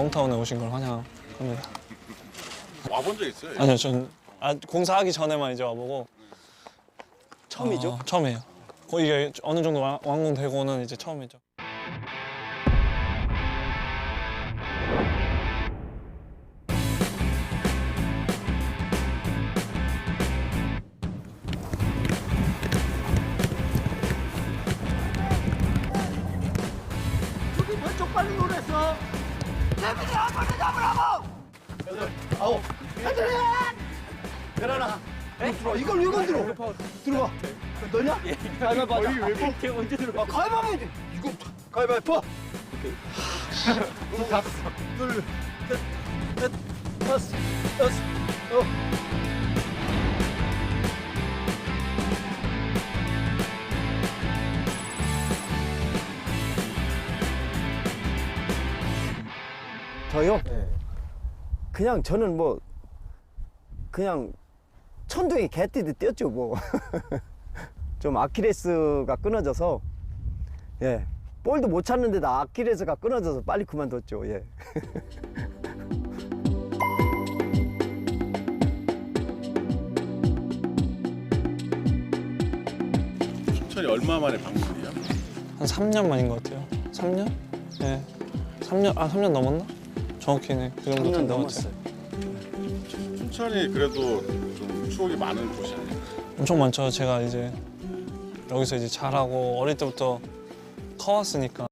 홈타운에 오신 걸 환영합니다. 와본 적 있어요? 아니요, 전 아, 공사하기 전에만 이제 와보고 처음이죠? 어, 처음이에요. 거의 이게 어느 정도 완- 완공되고는 이제 처음이죠. 재민이야 빨리 잡으라고. 여덟, 아홉, 여덟, 열하나. 들어. 이걸 왜 건드려? 들어봐. 너냐? 가위바위보 하자. 왜 이렇게 언제 들어? 아, 가위바위보 이제. 이거 가위바위보. 다섯, 둘, 셋, 넷, 다섯, 여섯, 어. 저요? 그냥 저는 뭐 그냥 천둥이 개띠듯 뛰었죠 뭐. 좀 아킬레스가 끊어져서 예 볼도 못 찾는데도 아킬레스가 끊어져서 빨리 그만뒀죠. 예. 춘천이 얼마 만에 방문이에요? 한 3년 만인 것 같아요. 3년? 네. 3년, 아, 3년 넘었나? 정확히는 그 정도 된것 같아요. 춘천이 그래도 좀 추억이 많은 곳이 아니에요? 엄청 많죠. 제가 이제 여기서 이제 잘하고 어릴 때부터 커왔으니까